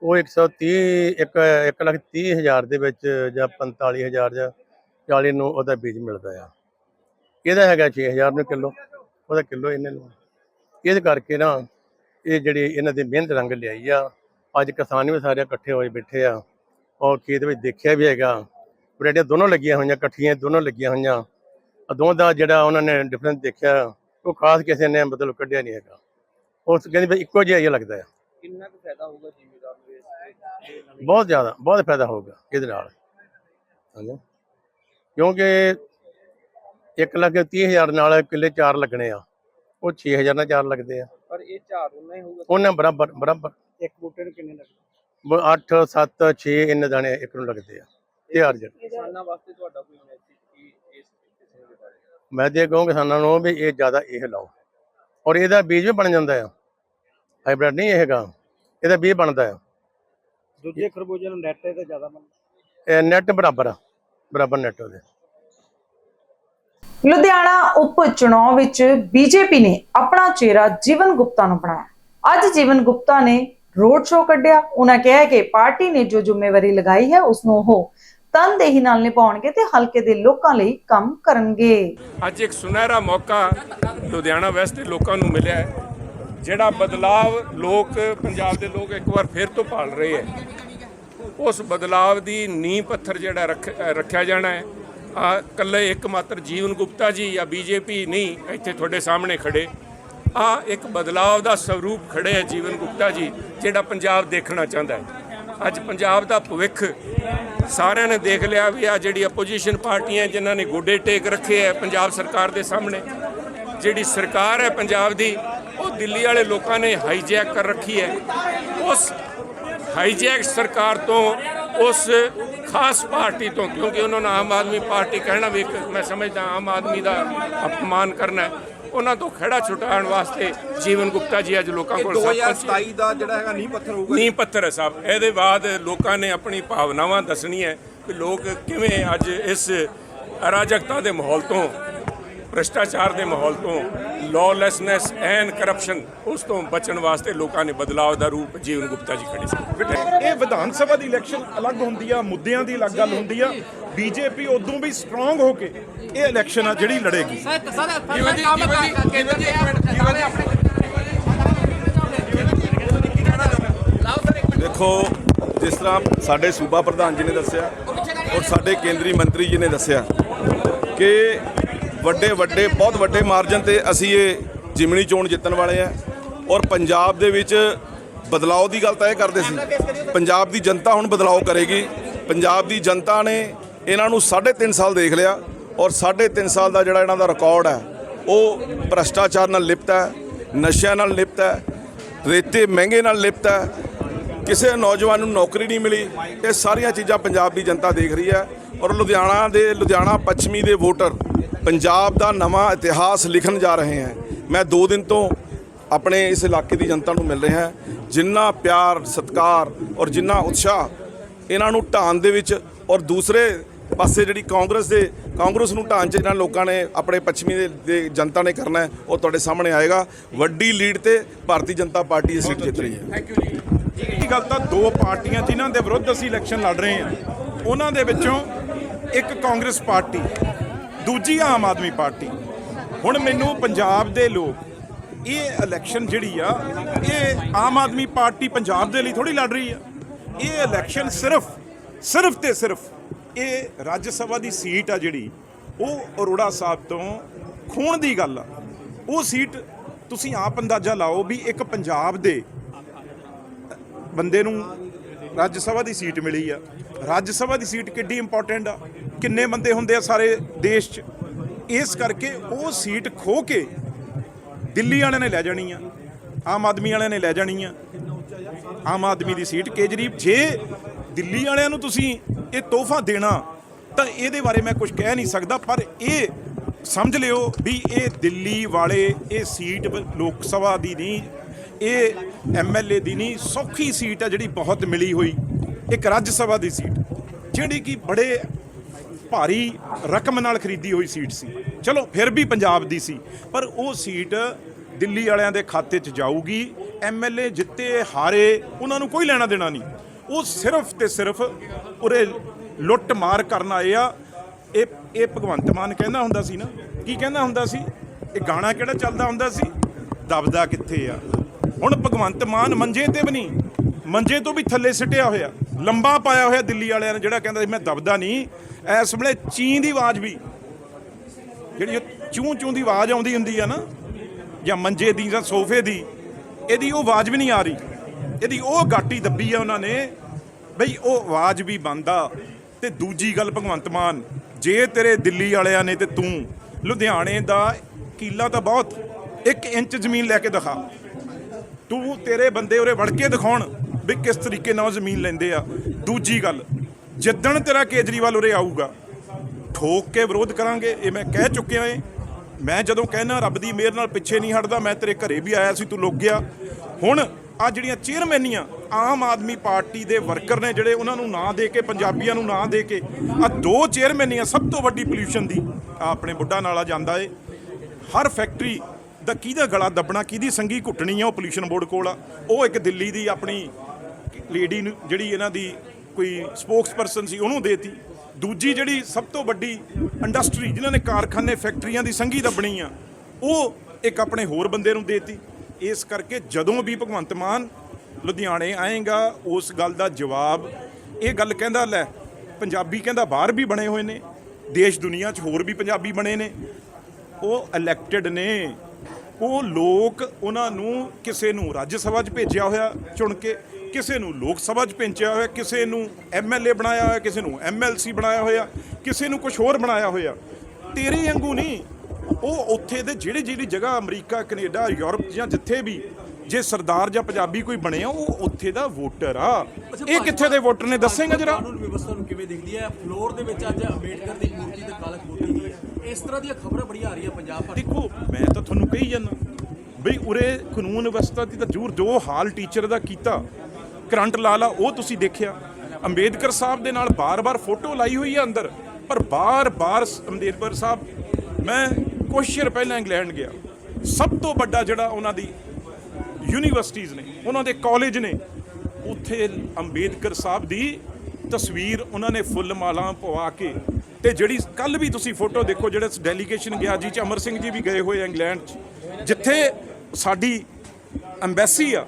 ਉਹ 130 ਇੱਕ ਇੱਕ ਲੱਖ ਤੀਹ ਹਜ਼ਾਰ ਦੇ ਵਿੱਚ ਜਾਂ 45000 ਜਾਂ 40 ਨੂੰ ਉਹਦਾ ਬੀਜ ਮਿਲਦਾ ਆ। ਇਹਦਾ ਹੈਗਾ 6000 ਨੂੰ ਕਿਲੋ। ਉਹਦਾ ਕਿਲੋ ਇਹਨੇ ਨੂੰ ਇਹਦੇ ਕਰਕੇ ਨਾ ਇਹ ਜਿਹੜੀ ਇਹਨਾਂ ਦੀ ਮਿਹਨਤ ਰੰਗ ਲਿਆਈ ਆ ਅੱਜ ਕਿਸਾਨ ਵੀ ਸਾਰੇ ਇਕੱਠੇ ਹੋਏ ਬੈਠੇ ਆ ਔਰ ਖੇਤ ਵਿੱਚ ਦੇਖਿਆ ਵੀ ਹੈਗਾ ਵਰੇਡੀਆਂ ਦੋਨੋਂ ਲੱਗੀਆਂ ਹੋਈਆਂ ਇਕੱਠੀਆਂ ਦੋਨੋਂ ਲੱਗੀਆਂ ਹੋਈਆਂ। ਦੋਵਾਂ ਦਾ ਜਿਹੜਾ ਉਹਨਾਂ ਨੇ ਡਿਫਰੈਂਸ ਦੇਖਿਆ ਉਹ ਖਾਸ ਕਿਸੇ ਨੇ ਮਤਲਬ ਕੱਢਿਆ ਨਹੀਂ ਹੈਗਾ। ਉਸ ਕਹਿੰਦੇ ਵੀ ਇੱਕੋ ਜਿਹਾ ਹੀ ਲੱਗਦਾ ਆ। ਕਿੰਨਾ ਕੁ ਫਾਇਦਾ ਹੋਊਗਾ ਜ਼ਿਮੀਦਾਰ ਨੂੰ ਇਸ ਇਹ ਬਹੁਤ ਜ਼ਿਆਦਾ ਬਹੁਤ ਫਾਇਦਾ ਹੋਊਗਾ ਇਹਦੇ ਨਾਲ। ਹਾਂਜੀ। ਕਿਉਂਕਿ 1 ਲੱਖ ਤੀਹ ਹਜ਼ਾਰ ਨਾਲ ਕਿੱਲੇ ਚਾਰ ਲੱਗਣੇ ਆ। ਉਹ 6000 ਨਾਲ ਚਾਰ ਲੱਗਦੇ ਆ। ਪਰ ਇਹ ਝਾੜ ਉਹਨਾਂ ਹੀ ਹੋਊਗਾ। ਉਹਨਾਂ ਬਰਾਬਰ ਬਰਾਬਰ। ਇੱਕ ਬੂਟੇ ਨੂੰ ਕਿੰਨੇ ਲੱਗਦੇ? 8 7 6 ਇੰਨੇ ਦਾਣੇ ਇੱਕ ਨੂੰ ਲੱਗਦੇ ਆ। ਇਹ ਹਰ ਜਗ੍ਹਾ ਕਿਸਾਨਾਂ ਵਾਸਤੇ ਤੁਹਾਡਾ ਕੋਈ ਮੈਸੇਜ ਕੀ ਇਸ ਕਿਸੇ ਦੇ ਬਾਰੇ ਮੈਂ ਤੇ ਕਹੂੰ ਕਿਸਾਨਾਂ ਨੂੰ ਵੀ ਇਹ ਜ਼ਿਆਦਾ ਇਹ ਲਾਓ। ਔਰ ਇਹਦਾ ਬੀਜ ਵੀ ਬਣ ਜਾਂਦਾ ਆ। ਹਾਈਬ੍ਰਿਡ ਨਹੀਂ ਇਹ ਹੈਗਾ ਇਹਦਾ ਬੀਜ ਬਣਦਾ ਆ। ਦੂਜੇ ਖਰਬੂਜੇ ਨੂੰ ਨੈਟ ਤੇ ਜ਼ਿਆਦਾ ਮੰਨ ਇਹ ਨੈਟ ਬਰਾਬਰ ਆ। ਬਰਾਬਰ ਨੈਟ ਉਹਦੇ। ਲੁਧਿਆਣਾ ਉਪ ਚੁਣਾਵ ਵਿੱਚ ਬੀਜੇਪੀ ਨੇ ਆਪਣਾ ਚਿਹਰਾ ਜੀਵਨ ਗੁਪਤਾ ਨੂੰ ਬਣਾਇਆ। ਅੱਜ ਜੀਵਨ ਗੁਪਤਾ ਨੇ ਰੋਡ ਸ਼ੋਅ ਕੱਢਿਆ। ਉਹਨਾਂ ਕਿਹਾ ਕਿ ਪਾਰਟੀ ਨੇ ਜੋ ਜ਼ਿੰਮੇਵਾਰੀ ਲਗਾਈ ਹੈ ਉਸ ਨੂੰ ਉਹ ਤਨਦੇਹੀ ਨਾਲ ਨਿਭਾਉਣਗੇ ਤੇ ਹਲਕੇ ਦੇ ਲੋਕਾਂ ਲਈ ਕੰਮ ਕਰਨਗੇ। ਅੱਜ ਇੱਕ ਸੁਨਹਿਰਾ ਮੌਕਾ ਲੁਧਿਆਣਾ ਵੈਸਟ ਦੇ ਲੋਕਾਂ ਨੂੰ ਮਿਲਿਆ ਹੈ, ਜਿਹੜਾ ਬਦਲਾਵ ਲੋਕ, ਪੰਜਾਬ ਦੇ ਲੋਕ ਇੱਕ ਵਾਰ ਫਿਰ ਤੋਂ ਭਾਲ ਰਹੇ ਹੈ। ਉਸ ਬਦਲਾਵ ਦੀ ਨੀਂਹ ਪੱਥਰ ਜਿਹੜਾ ਰੱਖ- ਰੱਖਿਆ ਜਾਣਾ ਹੈ। ਆ ਕੱਲੇ ਇੱਕ ਮਾਤਰ ਜੀਵਨ ਗੁਪਤਾ ਜੀ ਜਾਂ ਬੀਜੇਪੀ ਨਹੀਂ, ਇੱਥੇ ਤੁਹਾਡੇ ਸਾਹਮਣੇ ਖੜੇ। ਆ ਇੱਕ ਬਦਲਾਵ ਦਾ ਸਰੂਪ ਖੜੇ ਹੈ ਜੀਵਨ ਗੁਪਤਾ ਜੀ, ਜਿਹੜਾ ਪੰਜਾਬ ਦੇਖਣਾ ਚਾਹੁੰਦਾ ਹੈ। ਅੱਜ ਪੰਜਾਬ ਦਾ ਭਵਿੱਖ ਸਾਰਿਆਂ ਨੇ ਦੇਖ ਲਿਆ ਵੀ ਆ ਜਿਹੜੀ ਆਪੋਜੀਸ਼ਨ ਪਾਰਟੀਆਂ ਜਿਨ੍ਹਾਂ ਨੇ ਗੋਡੇ ਟੇਕ ਰੱਖੇ ਹੈ ਪੰਜਾਬ ਸਰਕਾਰ ਦੇ ਸਾਹਮਣੇ, ਜਿਹੜੀ ਸਰਕਾਰ ਹੈ ਪੰਜਾਬ ਦੀ, ਉਹ ਦਿੱਲੀ ਵਾਲੇ ਲੋਕਾਂ ਨੇ ਹਾਈਜੈਕ ਕਰ ਰੱਖੀ ਹੈ। ਉਸ ਹਾਈਜੈਕ ਸਰਕਾਰ ਤੋਂ ਉਸ ਖਾਸ ਪਾਰਟੀ ਤੋਂ ਕਿਉਂਕਿ ਉਹਨਾਂ ਨੂੰ ਆਮ ਆਦਮੀ ਪਾਰਟੀ ਕਹਿਣਾ ਵੀ ਮੈਂ ਸਮਝਦਾ ਆਮ ਆਦਮੀ ਦਾ ਅਪਮਾਨ ਕਰਨਾ ਹੈ ਉਹਨਾਂ ਤੋਂ ਖੜਾ ਛੁਟਾਉਣ ਵਾਸਤੇ ਜੀਵਨ ਗੁਪਤਾ ਜੀ ਅੱਜ ਲੋਕਾਂ ਕੋਲ ਸਭ ਕੁਛ ਹੈ। 2027 ਦਾ ਜਿਹੜਾ ਹੈਗਾ ਨੀਂਹ ਪੱਥਰ ਹੋਊਗਾ ਨੀਂਹ ਪੱਥਰ ਹੈ ਸਾਹਿਬ ਇਹਦੇ ਬਾਅਦ ਲੋਕਾਂ ਨੇ ਆਪਣੀ ਭਾਵਨਾਵਾਂ ਦੱਸਣੀ ਹੈ ਕਿ ਲੋਕ ਕਿਵੇਂ ਅੱਜ ਇਸ ਅਰਾਜਕਤਾ ਦੇ ਮਾਹੌਲ ਤੋਂ ਭ੍ਰਿਸ਼ਟਾਚਾਰ ਦੇ ਮਾਹੌਲ ਤੋਂ ਲਾਅਲੈਸਨੈਸ ਐਂਡ ਕਰਪਸ਼ਨ ਉਸ ਤੋਂ ਬਚਣ ਵਾਸਤੇ ਲੋਕਾਂ ਨੇ ਬਦਲਾਅ ਦਾ ਰੂਪ ਜੀਵਨ ਗੁਪਤਾ ਜੀ ਖੜੇ ਸੀ। ਇਹ ਵਿਧਾਨ ਸਭਾ ਦੀ ਇਲੈਕਸ਼ਨ ਅਲੱਗ ਹੁੰਦੀ ਆ ਮੁੱਦਿਆਂ ਦੀ ਅਲੱਗ ਗੱਲ ਹੁੰਦੀ ਆ। ਬੀਜੇਪੀ ਉਦੋਂ ਵੀ ਸਟਰੋਂਗ ਹੋ ਕੇ ਇਹ ਇਲੈਕਸ਼ਨ ਆ ਜਿਹੜੀ ਲੜੇਗੀ। ਦੇਖੋ ਜਿਸ ਤਰ੍ਹਾਂ ਸਾਡੇ ਸੂਬਾ ਪ੍ਰਧਾਨ ਜੀ ਨੇ ਦੱਸਿਆ ਔਰ ਸਾਡੇ ਕੇਂਦਰੀ ਮੰਤਰੀ ਜੀ ਨੇ ਦੱਸਿਆ ਕਿ ਵੱਡੇ ਵੱਡੇ, ਬਹੁਤ ਵੱਡੇ ਮਾਰਜਨ ਤੇ ਅਸੀਂ ਇਹ ਜਿਮਣੀ ਚੋਣ ਜਿੱਤਣ ਵਾਲੇ ਆ। ਔਰ ਪੰਜਾਬ ਦੇ ਵਿੱਚ ਬਦਲਾਅ ਦੀ ਗੱਲ ਤਾਂ ਇਹ ਕਰਦੇ ਸੀ। ਪੰਜਾਬ ਦੀ ਜਨਤਾ ਹੁਣ ਬਦਲਾਅ ਕਰੇਗੀ। ਪੰਜਾਬ ਦੀ ਜਨਤਾ ਨੇ ਇਹਨਾਂ ਨੂੰ 3.5 ਸਾਲ ਦੇਖ ਲਿਆ ਔਰ 3.5 ਸਾਲ ਦਾ ਜਿਹੜਾ ਇਹਨਾਂ ਦਾ ਰਿਕਾਰਡ ਹੈ, ਉਹ ਭ੍ਰਸ਼ਟਾਚਾਰ ਨਾਲ ਲਿਪਤ ਹੈ, ਨਸ਼ਿਆਂ ਨਾਲ ਲਿਪਤ ਹੈ, ਰੇਤੇ ਮਹਿੰਗੇ ਨਾਲ ਲਿਪਤ ਹੈ। ਕਿਸੇ ਨੌਜਵਾਨ ਨੂੰ ਨੌਕਰੀ ਨਹੀਂ ਮਿਲੀ। ਇਹ ਸਾਰੀਆਂ ਚੀਜ਼ਾਂ ਪੰਜਾਬ ਦੀ ਜਨਤਾ ਦੇਖ ਰਹੀ ਹੈ। ਔਰ ਲੁਧਿਆਣਾ ਦੇ, ਲੁਧਿਆਣਾ ਪੱਛਮੀ ਦੇ ਵੋਟਰ ਪੰਜਾਬ ਦਾ ਨਵਾਂ ਇਤਿਹਾਸ ਲਿਖਣ ਜਾ ਰਹੇ ਹਨ ਮੈਂ 2 ਦਿਨ ਤੋਂ ਆਪਣੇ ਇਸ ਇਲਾਕੇ ਦੀ ਜਨਤਾ ਨੂੰ ਮਿਲ ਰਿਹਾ ਜਿੰਨਾ ਪਿਆਰ ਸਤਿਕਾਰ ਔਰ ਜਿੰਨਾ ਉਤਸ਼ਾਹ ਇਹਨਾਂ ਨੂੰ ਢਾਣ ਦੇ ਵਿੱਚ ਔਰ ਦੂਸਰੇ ਪਾਸੇ ਜਿਹੜੀ ਕਾਂਗਰਸ ਦੇ ਕਾਂਗਰਸ ਨੂੰ ਢਾਣ 'ਚ ਇਹਨਾਂ ਲੋਕਾਂ ਨੇ ਆਪਣੇ ਪੱਛਮੀ ਦੇ- ਦੇ ਜਨਤਾ ਨੇ ਕਰਨਾ ਹੈ ਉਹ ਤੁਹਾਡੇ ਸਾਹਮਣੇ ਆਏਗਾ। ਵੱਡੀ ਲੀਡ ਤੇ ਭਾਰਤੀ ਜਨਤਾ ਪਾਰਟੀ ਇਹ ਸੀਟ ਜਿੱਤ ਰਹੀ ਹੈ। ਇਹ ਗੱਲ ਤਾਂ ਦੋ ਪਾਰਟੀਆਂ ਜਿਨ੍ਹਾਂ ਦੇ ਵਿਰੁੱਧ ਅਸੀਂ ਇਲੈਕਸ਼ਨ ਲੜ ਰਹੇ ਹਾਂ ਉਹਨਾਂ ਦੇ ਵਿੱਚੋਂ ਇੱਕ ਕਾਂਗਰਸ ਪਾਰਟੀ ਦੂਜੀ ਆਮ ਆਦਮੀ ਪਾਰਟੀ। ਹੁਣ ਮੈਨੂੰ ਪੰਜਾਬ ਦੇ ਲੋਕ, ਇਹ ਇਲੈਕਸ਼ਨ ਜਿਹੜੀ ਆ, ਇਹ ਆਮ ਆਦਮੀ ਪਾਰਟੀ ਪੰਜਾਬ ਦੇ ਲਈ ਥੋੜੀ ਲੜ ਰਹੀ ਆ। ਇਹ ਇਲੈਕਸ਼ਨ ਸਿਰਫ ਸਿਰਫ ਤੇ ਸਿਰਫ ਇਹ ਰਾਜ ਸਭਾ ਦੀ ਸੀਟ ਆ ਜਿਹੜੀ, ਉਹ ਅਰੋੜਾ ਸਾਹਿਬ ਤੋਂ ਖੂਨ ਦੀ ਗੱਲ ਆ। ਉਹ ਸੀਟ ਤੁਸੀਂ ਆਪ ਅੰਦਾਜ਼ਾ ਲਾਓ ਵੀ ਇੱਕ ਪੰਜਾਬ ਦੇ ਬੰਦੇ ਨੂੰ ਰਾਜ ਸਭਾ ਦੀ ਸੀਟ ਮਿਲੀ ਆ। ਰਾਜ ਸਭਾ ਦੀ ਸੀਟ ਕਿੱਡੀ ਇੰਪੋਰਟੈਂਟ ਆ। ਕਿੰਨੇ ਬੰਦੇ ਹੁੰਦੇ ਆ ਸਾਰੇ ਦੇਸ਼ 'ਚ? ਇਸ ਕਰਕੇ ਉਹ ਸੀਟ ਖੋ ਕੇ ਦਿੱਲੀ ਵਾਲਿਆਂ ਨੇ ਲੈ ਜਾਣੀ ਆ, ਆਮ ਆਦਮੀ ਵਾਲਿਆਂ ਨੇ ਲੈ ਜਾਣੀ ਆ। ਆਮ ਆਦਮੀ ਦੀ ਸੀਟ ਕੇਜਰੀ ਜੇ ਦਿੱਲੀ ਵਾਲਿਆਂ ਨੂੰ ਤੁਸੀਂ ਇਹ ਤੋਹਫਾ ਦੇਣਾ, ਤਾਂ ਇਹਦੇ ਬਾਰੇ ਮੈਂ ਕੁਝ ਕਹਿ ਨਹੀਂ ਸਕਦਾ, ਪਰ ਇਹ ਸਮਝ ਲਿਓ ਵੀ ਇਹ ਦਿੱਲੀ ਵਾਲੇ, ਇਹ ਸੀਟ ਲੋਕ ਸਭਾ ਦੀ ਨਹੀਂ, ਇਹ ਐਮਐਲਏ ਦੀ ਨਹੀਂ, ਸੌਖੀ ਸੀਟ ਆ ਜਿਹੜੀ ਬਹੁਤ ਮਿਲੀ ਹੋਈ। ਇੱਕ ਰਾਜ ਸਭਾ ਦੀ ਸੀਟ, ਜਿਹੜੀ ਕਿ ਬੜੇ ਭਾਰੀ ਰਕਮ ਨਾਲ ਖਰੀਦੀ ਹੋਈ ਸੀਟ ਸੀ। ਚਲੋ, ਫਿਰ ਵੀ ਪੰਜਾਬ ਦੀ ਸੀ, ਪਰ ਉਹ ਸੀਟ ਦਿੱਲੀ ਵਾਲਿਆਂ ਦੇ ਖਾਤੇ 'ਚ ਜਾਊਗੀ ਐਮਐਲਏ ਜਿੱਤੇ ਹਾਰੇ ਉਹਨਾਂ ਨੂੰ ਕੋਈ ਲੈਣਾ ਦੇਣਾ ਨਹੀਂ। ਉਹ ਸਿਰਫ ਤੇ ਸਿਰਫ ਉਰੇ ਲੁੱਟ ਮਾਰ ਕਰਨ ਆਏ ਆ। ਇਹ ਇਹ ਭਗਵੰਤ ਮਾਨ ਕਹਿੰਦਾ ਹੁੰਦਾ ਸੀ ਨਾ, ਕੀ ਕਹਿੰਦਾ ਹੁੰਦਾ ਸੀ? ਇਹ ਗਾਣਾ ਕਿਹੜਾ ਚੱਲਦਾ ਹੁੰਦਾ ਸੀ? ਦਬਦਾ ਕਿੱਥੇ ਆ? ਹੁਣ ਭਗਵੰਤ ਮਾਨ ਮੰਜੇ ਤੇ ਵੀ ਨਹੀਂ। ਮੰਜੇ ਤੋਂ ਵੀ ਥੱਲੇ ਸਿੱਟਿਆ ਹੋਇਆ, ਲੰਬਾ ਪਾਇਆ ਹੋਇਆ ਦਿੱਲੀ ਵਾਲਿਆਂ ਨੇ ਜਿਹੜਾ ਕਹਿੰਦਾ ਸੀ, ਮੈਂ ਦਬਦਾ ਨਹੀਂ। ਇਸ ਵੇਲੇ ਚੀਂ ਦੀ ਆਵਾਜ਼ ਵੀ, ਜਿਹੜੀ ਉਹ ਚੂੰ ਚੂੰ ਦੀ ਆਵਾਜ਼ ਆਉਂਦੀ ਹੁੰਦੀ ਆ ਨਾ, ਜਾਂ ਮੰਜੇ ਦੀ ਜਾਂ ਸੋਫੇ ਦੀ, ਇਹਦੀ ਉਹ ਆਵਾਜ਼ ਵੀ ਨਹੀਂ ਆ ਰਹੀ। ਇਹਦੀ ਉਹ ਗਾਟੀ ਦੱਬੀ ਆ ਉਹਨਾਂ ਨੇ, ਬਈ ਉਹ ਆਵਾਜ਼ ਵੀ ਬੰਦਾ ਤੇ ਦੂਜੀ ਗੱਲ, ਭਗਵੰਤ ਮਾਨ, ਜੇ ਤੇਰੇ ਦਿੱਲੀ ਵਾਲਿਆਂ ਨੇ ਤੇ ਤੂੰ ਲੁਧਿਆਣੇ ਦਾ ਕੀਲਾ ਤਾਂ ਬਹੁਤ 1 ਇੰਚ ਜ਼ਮੀਨ ਲੈ ਕੇ ਦਿਖਾ। ਤੂੰ ਤੇਰੇ ਬੰਦੇ ਉਰੇ ਵੜ ਕੇ ਦਿਖਾਉਣ। ਵੀ ਕਿਸ ਤਰੀਕੇ ਨਾਲ ਉਹ ਜ਼ਮੀਨ ਲੈਂਦੇ ਆ। ਦੂਜੀ ਗੱਲ, ਜਿੱਦਣ ਤੇਰਾ ਕੇਜਰੀਵਾਲ ਉਰੇ ਆਊਗਾ, ਠੋਕ ਕੇ ਵਿਰੋਧ ਕਰਾਂਗੇ, ਇਹ ਮੈਂ ਕਹਿ ਚੁੱਕਿਆ ਏ। ਮੈਂ ਜਦੋਂ ਕਹਿਣਾ ਰੱਬ ਦੀ ਮਿਹਰ ਨਾਲ ਪਿੱਛੇ ਨਹੀਂ ਹਟਦਾ, ਮੈਂ ਤੇਰੇ ਘਰੇ ਵੀ ਆਇਆ ਸੀ, ਤੂੰ ਲੁੱਕ ਗਿਆ। ਹੁਣ ਆ ਜਿਹੜੀਆਂ ਚੇਅਰਮੈਨੀਆਂ ਆਮ ਆਦਮੀ ਪਾਰਟੀ ਦੇ ਵਰਕਰ ਨੇ ਜਿਹੜੇ ਉਹਨਾਂ ਨੂੰ ਨਾਂ ਦੇ ਕੇ, ਪੰਜਾਬੀਆਂ ਨੂੰ ਨਾਂ ਦੇ ਕੇ, ਆ ਦੋ ਚੇਅਰਮੈਨੀਆਂ ਸਭ ਤੋਂ ਵੱਡੀ ਪੋਲੂਸ਼ਨ ਦੀ ਆਹ ਆਪਣੇ ਬੁੱਢਾ ਨਾਲਾ ਜਾਂਦਾ ਏ। ਹਰ ਫੈਕਟਰੀ ਦਾ ਕਿਹਦਾ ਗਲਾ ਦੱਬਣਾ, ਕਿਹਦੀ ਸੰਗੀ ਘੁੱਟਣੀ ਆ ਉਹ ਪੋਲੂਸ਼ਨ ਬੋਰਡ ਕੋਲ ਆ। ਉਹ ਇੱਕ ਦਿੱਲੀ ਦੀ ਆਪਣੀ ਲੇਡੀ ਨੂੰ ਜਿਹੜੀ ਇਹਨਾਂ ਦੀ ਕੋਈ ਸਪੋਕਸਪਰਸਨ ਸੀ, ਉਹਨੂੰ ਦੇਤੀ। ਦੂਜੀ ਜਿਹੜੀ ਸਭ ਤੋਂ ਵੱਡੀ ਇੰਡਸਟਰੀ ਜਿਨ੍ਹਾਂ ਨੇ ਕਾਰਖਾਨੇ ਫੈਕਟਰੀਆਂ ਦੀ ਸੰਗੀ ਦੱਬਣੀ ਆ, ਉਹ ਇੱਕ ਆਪਣੇ ਹੋਰ ਬੰਦੇ ਨੂੰ ਦੇਤੀ। ਇਸ ਕਰਕੇ ਜਦੋਂ ਵੀ ਭਗਵੰਤ ਮਾਨ ਲੁਧਿਆਣੇ ਆਏਗਾ, ਉਸ ਗੱਲ ਦਾ ਜਵਾਬ, ਇਹ ਗੱਲ ਕਹਿੰਦਾ, ਲੈ, ਪੰਜਾਬੀ ਕਹਿੰਦਾ ਬਾਹਰ ਵੀ ਬਣੇ ਹੋਏ ਨੇ, ਦੇਸ਼ ਦੁਨੀਆ 'ਚ ਹੋਰ ਵੀ ਪੰਜਾਬੀ ਬਣੇ ਨੇ। ਉਹ ਇਲੈਕਟਿਡ ਨੇ। ਉਹ ਲੋਕ ਉਹਨਾਂ ਨੂੰ ਕਿਸੇ ਨੂੰ ਰਾਜ ਸਭਾ 'ਚ ਭੇਜਿਆ ਹੋਇਆ ਚੁਣ ਕੇ ਕਿਸੇ ਨੂੰ ਲੋਕ ਸਭਾ 'ਚ ਭੇਜਿਆ ਹੋਇਆ ਕਿਸੇ ਨੂੰ ਐਮਐਲਏ ਬਣਾਇਆ ਹੋਇਆ ਕਿਸੇ ਨੂੰ ਐਮਐਲਸੀ ਬਣਾਇਆ ਹੋਇਆ ਕਿਸੇ ਨੂੰ ਕੁਝ ਹੋਰ ਬਣਾਇਆ ਹੋਇਆ। ਤੇਰੇ ਵਾਂਗੂ ਨਹੀਂ ਉਹ ਉੱਥੇ ਦੇ ਜਿਹੜੇ ਜਿਹੜੀ ਜਗ੍ਹਾ ਅਮਰੀਕਾ ਕੈਨੇਡਾ ਯੂਰਪ ਜਾਂ ਜਿੱਥੇ ਵੀ ਜੇ ਸਰਦਾਰ ਜਾਂ ਪੰਜਾਬੀ ਕੋਈ ਬਣਿਆ ਉਹ ਉੱਥੇ ਦਾ ਵੋਟਰ ਆ। ਇਹ ਕਿੱਥੇ ਦੇ ਵੋਟਰ ਨੇ ਦੱਸੇਗਾ ਜਰਾ? ਕਾਨੂੰਨ ਵਿਵਸਥਾ ਨੂੰ ਕਿਵੇਂ ਦੇਖਦੀ ਹੈ? ਫਲੋਰ ਦੇ ਵਿੱਚ ਅੱਜ ਅੰਬੇਡਕਰ ਦੀ ਮੂਰਤੀ ਤੇ ਕਾਲਕ ਗਈ ਹੈ। ਇਸ ਤਰ੍ਹਾਂ ਦੀਆਂ ਖਬਰਾਂ ਬੜੀਆਂ ਆ ਰਹੀਆਂ ਪੰਜਾਬ ਭਰ ਦੇਖੋ ਮੈਂ ਤਾਂ ਤੁਹਾਨੂੰ ਕਹੀ ਜਾਂਦਾ ਬਈ ਉਰੇ ਕਾਨੂੰਨ ਵਿਵਸਥਾ ਦੀ ਤਾਂ ਜ਼ਰੂਰ ਜੋ ਹਾਲ ਟੀਚਰ ਦਾ ਕੀਤਾ ਕਰੰਟ ਲਾ ਲਾ, ਉਹ ਤੁਸੀਂ ਦੇਖਿਆ। ਅੰਬੇਦਕਰ ਸਾਹਿਬ ਦੇ ਨਾਲ ਬਾਰ-ਬਾਰ ਫੋਟੋ ਲਾਈ ਹੋਈ ਹੈ ਅੰਦਰ, ਪਰ ਬਾਰ-ਬਾਰ ਅੰਬੇਦਕਰ ਸਾਹਿਬ, ਮੈਂ ਕੁਛ ਚਿਰ ਪਹਿਲਾਂ ਇੰਗਲੈਂਡ ਗਿਆ। ਸਭ ਤੋਂ ਵੱਡਾ ਜਿਹੜਾ ਉਹਨਾਂ ਦੀ ਯੂਨੀਵਰਸਿਟੀਆਂ ਨੇ, ਉਹਨਾਂ ਦੇ ਕਾਲਜ ਨੇ, ਉੱਥੇ ਅੰਬੇਦਕਰ ਸਾਹਿਬ ਦੀ ਤਸਵੀਰ ਉਹਨਾਂ ਨੇ ਫੁੱਲ ਮਾਲਾ ਪਵਾ ਕੇ, ਤੇ ਜਿਹੜੀ ਕੱਲ ਵੀ ਤੁਸੀਂ ਫੋਟੋ ਦੇਖੋ, ਜਿਹੜਾ ਡੈਲੀਗੇਸ਼ਨ ਗਿਆ, ਜੀ ਚ ਅਮਰ ਸਿੰਘ ਜੀ ਵੀ ਗਏ ਹੋਏ ਆ ਇੰਗਲੈਂਡ ਚ, ਜਿੱਥੇ ਸਾਡੀ ਐਮਬੈਸੀ ਆ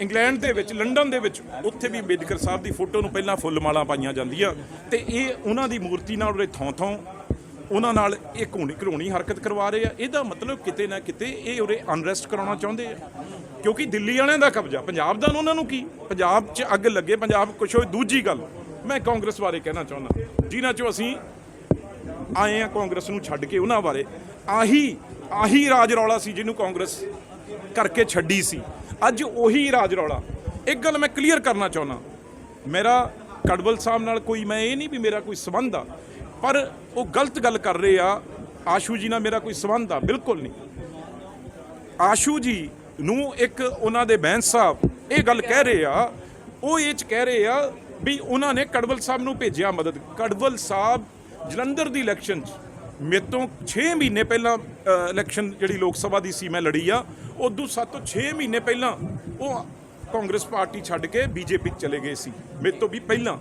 ਇੰਗਲੈਂਡ ਦੇ ਵਿੱਚ, ਲੰਡਨ ਦੇ ਵਿੱਚ, ਉੱਥੇ ਵੀ ਅੰਬੇਦਕਰ ਸਾਹਿਬ ਦੀ ਫੋਟੋ ਨੂੰ ਪਹਿਲਾਂ ਫੁੱਲ ਮਾਲਾ ਪਾਈਆਂ ਜਾਂਦੀਆਂ ਤੇ ਇਹ ਉਹਨਾਂ ਦੀ ਮੂਰਤੀ ਨਾਲ ਉਰੇ ਥੋਂ ਥੋਂ ਉਹਨਾਂ ਨਾਲ ਇਹ ਘੋਣੀ ਘਰੋਣੀ ਹਰਕਤ ਕਰਵਾ ਰਹੇ ਆ। ਇਹਦਾ ਮਤਲਬ ਕਿਤੇ ਨਾ ਕਿਤੇ ਇਹ ਉਰੇ ਅਨਰੈਸਟ ਕਰਾਉਣਾ ਚਾਹੁੰਦੇ ਆ। ਕਿਉਂਕਿ ਦਿੱਲੀ ਵਾਲਿਆਂ ਦਾ ਕਬਜ਼ਾ, ਪੰਜਾਬ ਦਾ ਉਹਨਾਂ ਨੂੰ ਕੀ? ਪੰਜਾਬ 'ਚ ਅੱਗ ਲੱਗੇ, ਪੰਜਾਬ ਕੁਛ ਹੋਏ, ਦੂਜੀ ਗੱਲ, ਮੈਂ ਕਾਂਗਰਸ ਬਾਰੇ ਕਹਿਣਾ ਚਾਹੁੰਦਾ, ਜਿਨ੍ਹਾਂ 'ਚੋਂ ਅਸੀਂ ਆਏ ਆ ਕਾਂਗਰਸ ਨੂੰ ਛੱਡ ਕੇ ਉਹਨਾਂ ਬਾਰੇ, ਆਹੀ ਆਹੀ ਰਾਜ ਰੌਲਾ ਸੀ ਜਿਹਨੂੰ ਕਾਂਗਰਸ ਕਰਕੇ ਛੱਡੀ ਸੀ। ਅੱਜ ਉਹੀ ਰਾਜ ਰੌਲਾ। ਇੱਕ ਗੱਲ ਮੈਂ ਕਲੀਅਰ ਕਰਨਾ ਚਾਹੁੰਦਾ। ਮੇਰਾ ਕੜਵਲ ਸਾਹਿਬ ਨਾਲ ਕੋਈ ਮੈਂ ਇਹ ਨਹੀਂ ਵੀ ਮੇਰਾ ਕੋਈ ਸਬੰਧ ਆ, ਪਰ ਉਹ ਗਲਤ ਗੱਲ ਕਰ ਰਹੇ ਆ। ਆਸ਼ੂ ਜੀ ਨਾਲ ਮੇਰਾ ਕੋਈ ਸਬੰਧ ਆ, ਬਿਲਕੁਲ ਨਹੀਂ। ਆਸ਼ੂ ਜੀ ਨੂੰ ਇੱਕ ਉਹਨਾਂ ਦੇ ਬੈਂਸ ਸਾਹਿਬ ਇਹ ਗੱਲ ਕਹਿ ਰਹੇ ਆ, ਉਹ ਇਹ ਚ ਕਹਿ ਰਹੇ ਆ ਵੀ ਉਹਨਾਂ ਨੇ ਕੜਵਲ ਸਾਹਿਬ ਨੂੰ ਭੇਜਿਆ ਮਦਦ। ਕੜਵਲ ਸਾਹਿਬ ਜਲੰਧਰ ਦੀ ਇਲੈਕਸ਼ਨ ਚ ਮੇਰੇ ਤੋਂ 6 ਮਹੀਨੇ ਪਹਿਲਾਂ ਇਲੈਕਸ਼ਨ ਜਿਹੜੀ ਲੋਕ ਸਭਾ ਦੀ ਸੀ, ਮੈਂ ਲੜੀ ਆ, ਉਦੋਂ 7 ਤੋਂ 6 ਮਹੀਨੇ ਪਹਿਲਾਂ ਉਹ ਕਾਂਗਰਸ ਪਾਰਟੀ ਛੱਡ ਕੇ ਬੀਜੇਪੀ ਚਲੇ ਗਏ ਸੀ, ਮੇਰੇ ਤੋਂ ਵੀ ਪਹਿਲਾਂ।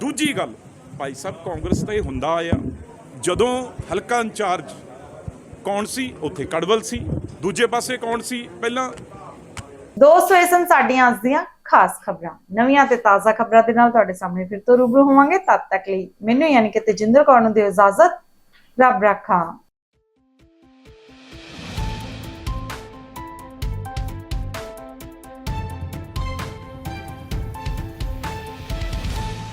ਦੂਜੀ ਗੱਲ, ਭਾਈ ਸਾਹਿਬ, ਕਾਂਗਰਸ ਦਾ ਇਹ ਹੁੰਦਾ ਆ ਜਦੋਂ ਹਲਕਾ ਇੰਚਾਰਜ ਕੌਣ ਸੀ? ਉੱਥੇ ਕੜਵਲ ਸੀ। ਦੂਜੇ ਪਾਸੇ ਕੌਣ ਸੀ? ਪਹਿਲਾਂ ਦੋਸਤੋ ਇਹ ਸਨ ਸਾਡੀਆਂ ਅੱਜ ਦੀਆਂ ਖਾਸ ਖਬਰਾਂ। ਨਵੀਆਂ ਤੇ ਤਾਜ਼ਾ ਖਬਰਾਂ ਦੇ ਨਾਲ ਤੁਹਾਡੇ ਸਾਹਮਣੇ ਫਿਰ ਤੋਂ ਰੂਬਰੂ ਹੋਵਾਂਗੇ। ਤਦ ਤੱਕ ਲਈ ਮੈਨੂੰ ਯਾਨੀ ਕਿ ਤੇਜਿੰਦਰ ਕੌਰ ਨੂੰ ਦਿਓ ਇਜਾਜ਼ਤ। ਰੱਬ ਰੱਖਾ